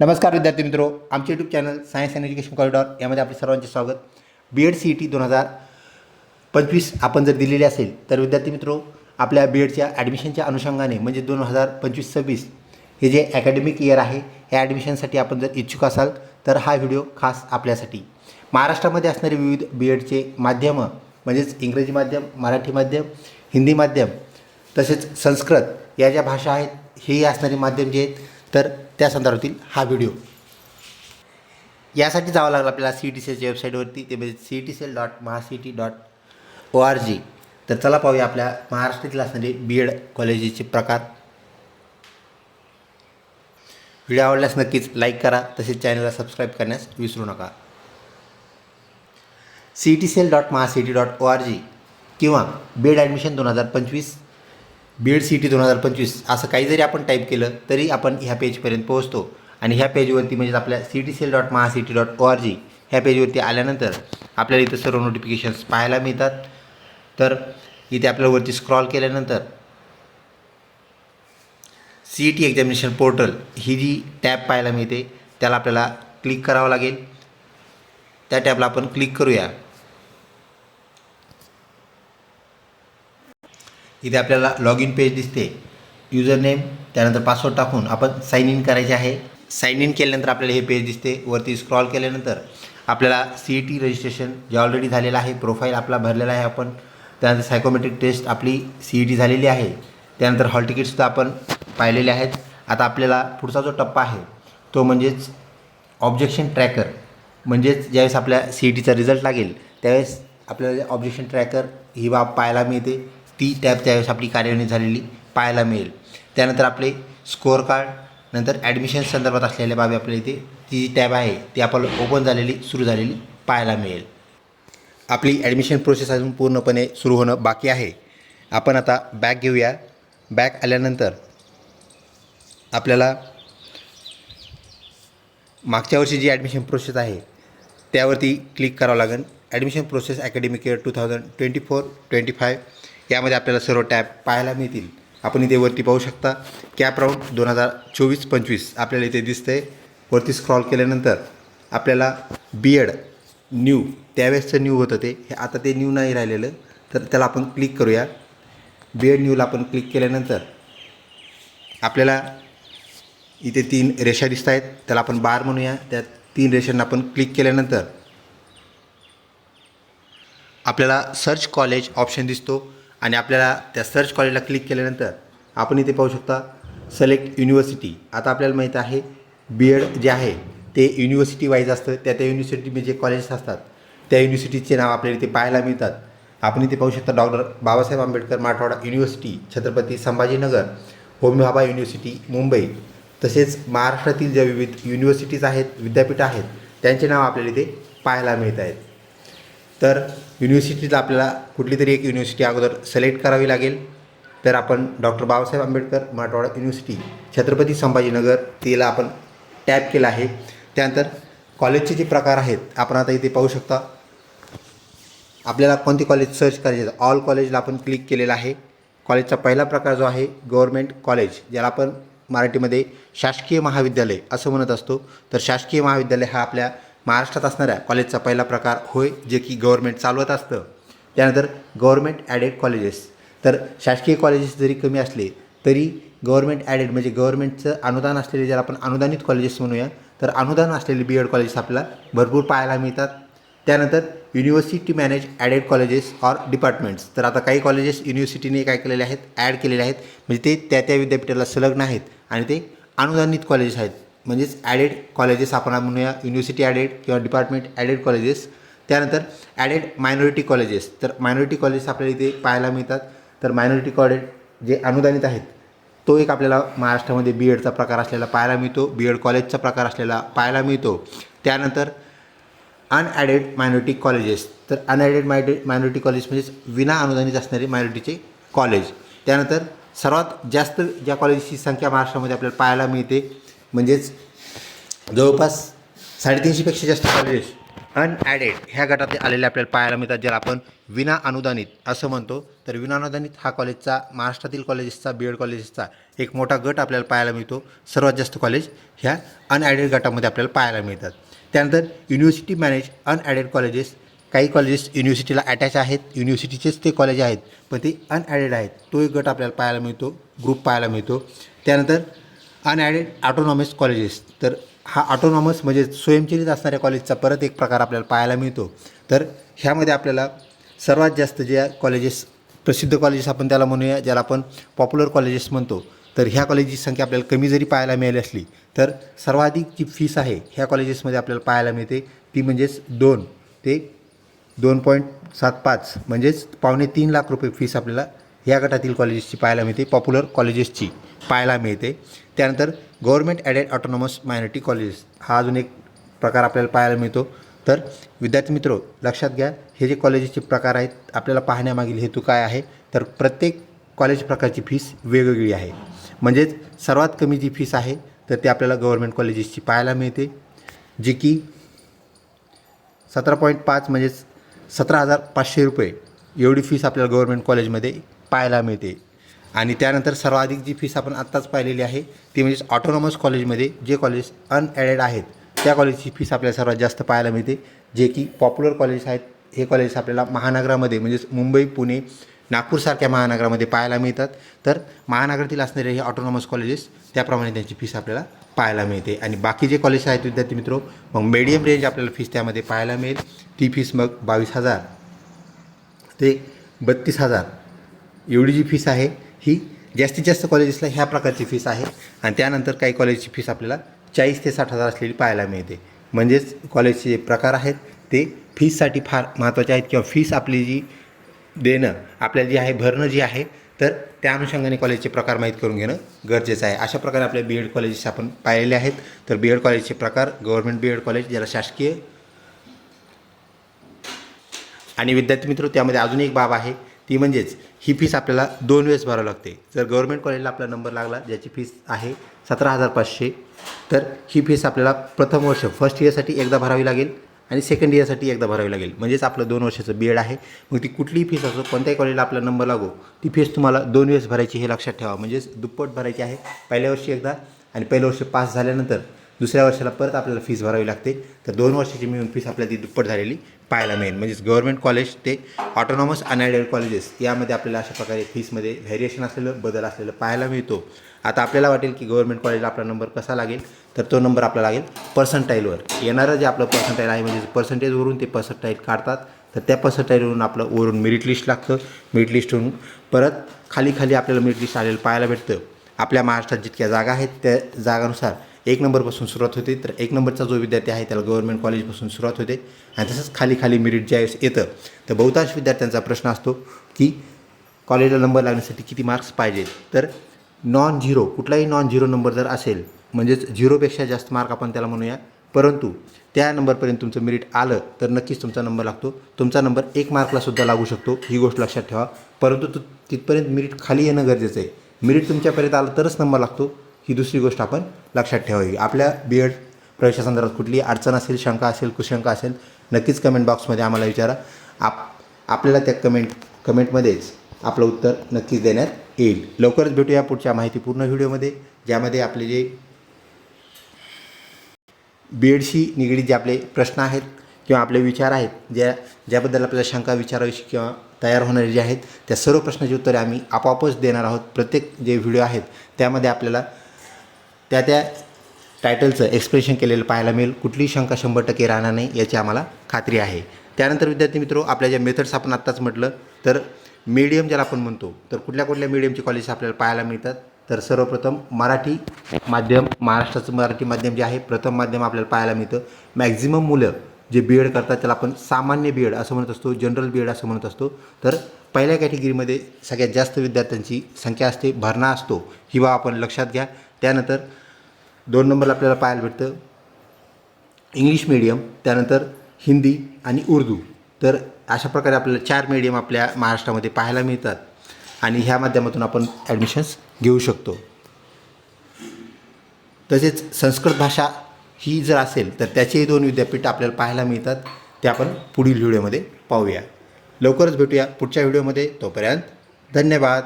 नमस्कार विद्यार्थी मित्रो आमचे YouTube channel science and education corridor यामध्ये आपले सर्वांचे स्वागत. B Ed C E T दोन हजार पंचवीस आपण जर दिलेली असेल तर विद्यार्थी मित्रो आपल्या बी एडच्या ॲडमिशनच्या अनुषंगाने म्हणजे दोन हजार पंचवीस सव्वीस हे जे अकॅडमिक इयर आहे या ॲडमिशनसाठी आपण जर इच्छुक असाल तर हा व्हिडिओ खास आपल्यासाठी. महाराष्ट्रामध्ये असणारे विविध बी एडचे माध्यमं म्हणजेच इंग्रजी माध्यम मराठी माध्यम हिंदी माध्यम तसेच संस्कृत या ज्या भाषा आहेत हेही असणारे माध्यम जे आहेत तर त्या संदर्भातील हा व्हिडिओ यासाठी जावं लागलं आपल्याला सी टी सेलच्या वेबसाईटवरती ते म्हणजे C T cell dot Mahacet dot O R G तर चला पाहूया आपल्या महाराष्ट्रातील असणारे बी एड कॉलेजेसचे प्रकार. व्हिडिओ आवडल्यास नक्कीच लाईक करा तसेच चॅनलला सबस्क्राईब करण्यास विसरू नका. C T cell dot Mahacet dot O R G किंवा बी एड ॲडमिशन दोन हजार पंचवीस बी एड सी टी दोन हजार पंचवीस असं काही जरी आपण टाईप केलं तरी आपण ह्या पेजपर्यंत पोहोचतो. आणि ह्या पेजवरती म्हणजे आपल्या C T cell dot Maha C T dot O R G ह्या पेजवरती आल्यानंतर आपल्याला इथं सर्व नोटिफिकेशन्स पाहायला मिळतात. तर इथे आपल्याला वरती स्क्रॉल केल्यानंतर C E T examination portal ही जी टॅब पाहायला मिळते त्याला आपल्याला क्लिक करावं लागेल. त्या टॅबला आपण क्लिक करूया. इथे आपल्याला लॉग इन पेज दिसते. युजर नेम त्यानंतर पासवर्ड टाकून आपण साईन इन करायचे आहे. साईन इन केल्यानंतर आपल्याला हे पेज दिसते. वरती स्क्रॉल केल्यानंतर आपल्याला सी ई टी रजिस्ट्रेशन जे ऑलरेडी झालेलं आहे प्रोफाईल आपला भरलेला आहे आपण. त्यानंतर सायकोमेट्रिक टेस्ट आपली सी ई टी झालेली आहे. त्यानंतर हॉल तिकीटसुद्धा आपण पाहिलेले आहेत. आता आपल्याला पुढचा जो टप्पा आहे तो म्हणजेच ऑब्जेक्शन ट्रॅकर म्हणजेच ज्यावेळेस आपल्या सी ई टीचा रिझल्ट लागेल त्यावेळेस आपल्याला ऑब्जेक्शन ट्रॅकर ही बाब पाहायला मिळते. ती टॅब त्यावेळेस आपली कार्यान्वित झालेली पाहायला मिळेल. त्यानंतर आपले स्कोअर कार्ड नंतर ॲडमिशन संदर्भात असलेल्या बाबी आपल्या इथे ती जी टॅब आहे ती आपल्याला ओपन झालेली सुरू झालेली पाहायला मिळेल. आपली ॲडमिशन प्रोसेस अजून पूर्णपणे सुरू होणं बाकी आहे. आपण आता बॅग घेऊया. बॅग आल्यानंतर आपल्याला मागच्या वर्षी जी ॲडमिशन प्रोसेस आहे त्यावरती क्लिक करावं लागेल. Admission process academic year two thousand twenty four twenty five यामध्ये आपल्याला सर्व टॅब पाहायला मिळतील. आपण इथे वरती पाहू शकता कॅप राऊंड दोन हजार चोवीस पंचवीस आपल्याला इथे दिसतं आहे वरती स्क्रॉल केल्यानंतर आपल्याला बी एड न्यू त्यावेळेसचं न्यू होतं ते. हे आता ते न्यू नाही राहिलेलं. तर त्याला आपण क्लिक करूया. बी एड न्यूला आपण क्लिक केल्यानंतर आपल्याला इथे तीन रेषा दिसत आहेत. त्याला आपण बार म्हणूया. त्या तीन रेषांना आपण क्लिक केल्यानंतर आपल्याला सर्च कॉलेज ऑप्शन दिसतो. आणि आपल्याला त्या सर्च कॉलेजला क्लिक केल्यानंतर आपण इथे पाहू शकता सलेक्ट युनिव्हर्सिटी आता आपल्याला माहीत आहे बी एड जे आहे ते युनिव्हर्सिटी वाईज असतं. त्या त्या युनिव्हर्सिटीमध्ये जे कॉलेजेस असतात त्या युनिव्हर्सिटीचे नाव आपल्याला इथे पाहायला मिळतात. आपण इथे पाहू शकता doctor Babasaheb Ambedkar Marathwada university Chhatrapati Sambhajinagar Homi Bhabha university Mumbai. तसेच महाराष्ट्रातील ज्या विविध युनिव्हर्सिटीज आहेत विद्यापीठ आहेत त्यांचे नाव आपल्याला इथे पाहायला मिळत आहेत. तर युनिव्हर्सिटीला आपल्याला कुठली तरी एक युनिव्हर्सिटी अगोदर सिलेक्ट करावी लागेल. तर आपण डॉक्टर बाबासाहेब आंबेडकर मराठवाडा युनिव्हर्सिटी छत्रपती संभाजीनगर तिला आपण टॅप केलं आहे. त्यानंतर कॉलेजचे जे प्रकार आहेत आपण आता इथे पाहू शकता. आपल्याला कोणते कॉलेज सर्च करायचे ऑल कॉलेजला आपण क्लिक केलेलं आहे. कॉलेजचा पहिला प्रकार जो आहे गव्हर्मेंट कॉलेज ज्याला आपण मराठीमध्ये शासकीय महाविद्यालय असं म्हणत असतो. तर शासकीय महाविद्यालय हा आपल्या महाराष्ट्रात असणाऱ्या कॉलेजचा पहिला प्रकार होय जे की गव्हर्मेंट चालवत असतं. त्यानंतर गव्हर्मेंट ॲडेड कॉलेजेस तर शासकीय कॉलेजेस जरी कमी असले तरी गव्हर्मेंट ॲडेड म्हणजे गव्हर्मेंटचं अनुदान असलेले ज्याला आपण अनुदानित कॉलेजेस म्हणूया तर अनुदान असलेले बी एड कॉलेजेस आपल्याला भरपूर पाहायला मिळतात. त्यानंतर university manage aided colleges or departments तर आता काही कॉलेजेस युनिव्हर्सिटीने काय केलेले आहेत? ॲड केलेले आहेत. म्हणजे ते त्या त्या विद्यापीठाला संलग्न आहेत आणि ते अनुदानित कॉलेजेस आहेत. म्हणजेच ॲडेड कॉलेजेस आपण म्हणूया युनिव्हर्सिटी ॲडेड किंवा डिपार्टमेंट ॲडेड कॉलेजेस त्यानंतर ॲडेड मायनॉरिटी कॉलेजेस तर मायनॉरिटी कॉलेजेस आपल्याला इथे पाहायला मिळतात. तर मायनॉरिटी कॉलेज जे अनुदानित आहेत तो एक आपल्याला महाराष्ट्रामध्ये बी एडचा प्रकार असलेला पाहायला मिळतो. बी एड कॉलेजचा प्रकार असलेला पाहायला मिळतो. त्यानंतर अनॲडेड मायनॉरिटी कॉलेजेस तर अनॲडेड मायडे मायनॉरिटी कॉलेज म्हणजेच विना अनुदानित असणारे मायनॉरिटीचे कॉलेज त्यानंतर सर्वात जास्त ज्या कॉलेजची संख्या महाराष्ट्रामध्ये आपल्याला पाहायला मिळते म्हणजेच जवळपास साडेतीनशेपेक्षा जास्त कॉलेजेस अनॲडेड ह्या गटातले आलेले आपल्याला पाहायला मिळतात ज्याला आपण विना अनुदानित असं म्हणतो. तर विना अनुदानित हा कॉलेजचा महाराष्ट्रातील कॉलेजेसचा बी एड कॉलेजेसचा एक मोठा गट आपल्याला पाहायला मिळतो. सर्वात जास्त कॉलेज ह्या अनॲडेड गटामध्ये आपल्याला पाहायला मिळतात. त्यानंतर युनिव्हर्सिटी मॅनेज अनॲडेड कॉलेजेस काही कॉलेजेस युनिव्हर्सिटीला अटॅच आहेत युनिव्हर्सिटीचेच ते कॉलेज आहेत पण ते अनॲडेड आहेत. तो एक गट आपल्याला पाहायला मिळतो ग्रुप पाहायला मिळतो. त्यानंतर अनॲडेड ऑटोनॉमस कॉलेजेस तर हा ऑटोनॉमस म्हणजे स्वयंचलित असणाऱ्या कॉलेजचा परत एक प्रकार आपल्याला पाहायला मिळतो. तर ह्यामध्ये आपल्याला सर्वात जास्त ज्या कॉलेजेस प्रसिद्ध कॉलेजेस आपण त्याला म्हणूया ज्याला आपण पॉप्युलर कॉलेजेस म्हणतो तर ह्या कॉलेजची संख्या आपल्याला कमी जरी पाहायला मिळाली असली तर सर्वाधिक जी फीस आहे ह्या कॉलेजेसमध्ये आपल्याला पाहायला मिळते ती म्हणजेच दोन ते दोन पॉईंट सात पाच म्हणजेच पावणे तीन लाख रुपये फीस आपल्याला या गटातील कॉलेजेसची पाहायला मिळते. पॉप्युलर कॉलेजेसची पाहायला मिळते. त्यानंतर government aided autonomous minority colleges हा अजून एक प्रकार आपल्याला पाहायला मिळतो. तर विद्यार्थी मित्र लक्षात घ्या हे जे कॉलेजेसचे प्रकार आहेत आपल्याला पाहण्यामागील हेतू काय आहे? तर प्रत्येक कॉलेज प्रकारची फीस वेगवेगळी आहे. म्हणजेच सर्वात कमी जी फीस आहे तर ते आपल्याला गव्हर्मेंट कॉलेजेसची पाहायला मिळते. जी की सतरा पॉईंट पाच म्हणजेच सतरा हजार पाचशे रुपये एवढी फीस आपल्याला गव्हर्मेंट कॉलेजमध्ये पाहायला मिळते. आणि त्यानंतर सर्वाधिक जी फीस आपण आत्ताच पाहिलेली आहे ती म्हणजेच ऑटोनॉमस कॉलेजमध्ये जे कॉलेज अनॲडेड आहेत त्या कॉलेजची फीस आपल्याला सर्वात जास्त पाहायला मिळते. जे की पॉप्युलर कॉलेज आहेत हे कॉलेज आपल्याला महानगरामध्ये म्हणजेच मुंबई पुणे नागपूरसारख्या महानगरामध्ये पाहायला मिळतात. तर महानगरातील असणारे हे ऑटोनॉमस कॉलेजेस त्याप्रमाणे त्यांची फीस आपल्याला पाहायला मिळते. आणि बाकी जे कॉलेज आहेत विद्यार्थी मित्रो मग मीडियम रेंज आपल्याला फीस त्यामध्ये पाहायला मिळेल. ती फीस मग बावीस हजार ते बत्तीस हजार. एवढी जी फीस आहे ही जास्तीत जास्त कॉलेजेसला ह्या प्रकारची फीस आहे. आणि त्यानंतर काही कॉलेजची फीस आपल्याला चाळीस ते साठ हजार असलेली पाहायला मिळते. म्हणजेच कॉलेजचे जे प्रकार आहेत ते फीससाठी फार महत्त्वाचे आहेत किंवा फीस आपली जी देणं आपल्याला जी आहे भरणं जी आहे तर त्या अनुषंगाने कॉलेजचे प्रकार माहीत करून घेणं गरजेचं आहे. अशा प्रकारे आपल्या बी एड कॉलेजेस आपण पाहिलेले आहेत. तर बी एड कॉलेजचे प्रकार गव्हर्मेंट बी एड कॉलेज ज्याला शासकीय आणि विद्यार्थी मित्र त्यामध्ये अजून एक बाब आहे. ती म्हणजेच ही फीस आपल्याला दोन वेळेस भरावी लागते. जर गव्हर्मेंट कॉलेजला आपला नंबर लागला ज्याची फीस आहे सतरा हजार पाचशे तर ही फीस आपल्याला प्रथम वर्ष फर्स्ट इयरसाठी एकदा भरावी लागेल आणि सेकंड इयरसाठी एकदा भरावी लागेल. म्हणजेच आपलं दोन वर्षाचं बी एड आहे. मग ती कुठलीही फीस असो कोणत्याही कॉलेजला आपला नंबर लागो ती फीस तुम्हाला दोन वेळेस भरायची हे लक्षात ठेवा. म्हणजेच दुप्पट भरायची आहे. पहिल्या वर्षी एकदा आणि पहिलं वर्ष पास झाल्यानंतर दुसऱ्या वर्षाला परत आपल्याला फीस भरावी लागते. तर दोन वर्षाची मिळून फीस आपल्याला ती दुप्पट झालेली पाहायला मिळेल. म्हणजेच गव्हर्मेंट कॉलेज ते ऑटोनॉमस अनॅडेड कॉलेजेस यामध्ये आपल्याला अशा प्रकारे फीसमध्ये व्हेरिएशन असलेलं बदल असलेलं पाहायला मिळतो. आता आपल्याला वाटेल की गव्हर्मेंट कॉलेजला आपला नंबर कसा लागेल? तर तो नंबर आपला लागेल पर्संटाईलवर येणारं जे आपलं पर्संटाईल आहे म्हणजे पर्सेंटेजवरून ते पर्संटाईल काढतात. तर त्या पर्संटाईलवरून आपलं वरून मेरिट लिस्ट लागतं. मेरिट लिस्टवरून परत खाली खाली आपल्याला मेरिट लिस्ट आलेलं पाहायला भेटतं. आपल्या महाराष्ट्रात जितक्या जागा आहेत त्या जागानुसार एक नंबरपासून सुरुवात होते तर एक नंबरचा जो विद्यार्थी आहे त्याला गव्हर्मेंट कॉलेजपासून सुरुवात होते. आणि तसंच खाली खाली मेरिट ज्यावेळेस येतं. तर बहुतांश विद्यार्थ्यांचा प्रश्न असतो की कॉलेजला नंबर लागण्यासाठी किती मार्क्स पाहिजेत तर नॉन झिरो कुठलाही नॉन झिरो नंबर जर असेल म्हणजेच झिरोपेक्षा जास्त मार्क आपण त्याला म्हणूया. परंतु त्या नंबरपर्यंत तुमचं मेरिट आलं तर नक्कीच तुमचा नंबर लागतो. तुमचा नंबर एक मार्कलासुद्धा लागू शकतो ही गोष्ट लक्षात ठेवा. परंतु तु तिथपर्यंत मेरिट खाली येणं गरजेचं आहे. मेरिट तुमच्यापर्यंत आलं तरच नंबर लागतो. ही दुसरी गोष्ट आपण लक्षात ठेवावी. आपल्या बी एड प्रवेशासंदर्भात कुठली अडचण असेल शंका असेल कुशंका असेल नक्कीच कमेंट बॉक्समध्ये आम्हाला विचारा. आप आपल्याला त्या कमेंट कमेंटमध्येच आपलं उत्तर नक्कीच देण्यात येईल. लवकरच भेटूया पुढच्या माहितीपूर्ण व्हिडिओमध्ये ज्यामध्ये आपले जे बी एडशी निगडीत जे आपले प्रश्न आहेत किंवा आपले विचार आहेत ज्या ज्याबद्दल आपल्याला शंका विचारावीशी किंवा तयार होणारे जे आहेत त्या सर्व प्रश्नाची उत्तरे आम्ही आपोआपच देणार आहोत. प्रत्येक जे व्हिडिओ आहेत त्यामध्ये आपल्याला त्या त्या टायटलचं एक्सप्रेशन केलेलं पाहायला मिळेल. कुठलीही शंका शंभर टक्के राहणार नाही याची आम्हाला खात्री आहे. त्यानंतर विद्यार्थी मित्रो आपल्या ज्या मेथड्स आपण आत्ताच म्हटलं तर मीडियम ज्याला आपण म्हणतो तर कुठल्या कुठल्या मीडियमचे कॉलेज आपल्याला पाहायला मिळतात? तर सर्वप्रथम मराठी माध्यम महाराष्ट्राचं मराठी माध्यम जे आहे प्रथम माध्यम आपल्याला पाहायला मिळतं. मॅक्झिमम मुलं जे बी एड करतात त्याला आपण सामान्य बी एड असं म्हणत असतो जनरल बी एड असं म्हणत असतो. तर पहिल्या कॅटेगरीमध्ये सगळ्यात जास्त विद्यार्थ्यांची संख्या असते भरणा असतो. ही बाब आपण लक्षात घ्या. त्यानंतर दोन नंबरला आपल्याला पाहायला भेटतं. इंग्लिश मीडियम त्यानंतर हिंदी आणि उर्दू. तर अशा प्रकारे आपल्याला चार मीडियम आपल्या महाराष्ट्रामध्ये पाहायला मिळतात आणि ह्या माध्यमातून आपण ॲडमिशन्स घेऊ शकतो. तसेच संस्कृत भाषा ही जर असेल तर त्याचेही दोन विद्यापीठ आपल्याला पाहायला मिळतात. ते आपण पुढील व्हिडिओमध्ये पाहूया. लवकरच भेटूया पुढच्या व्हिडिओमध्ये तोपर्यंत धन्यवाद.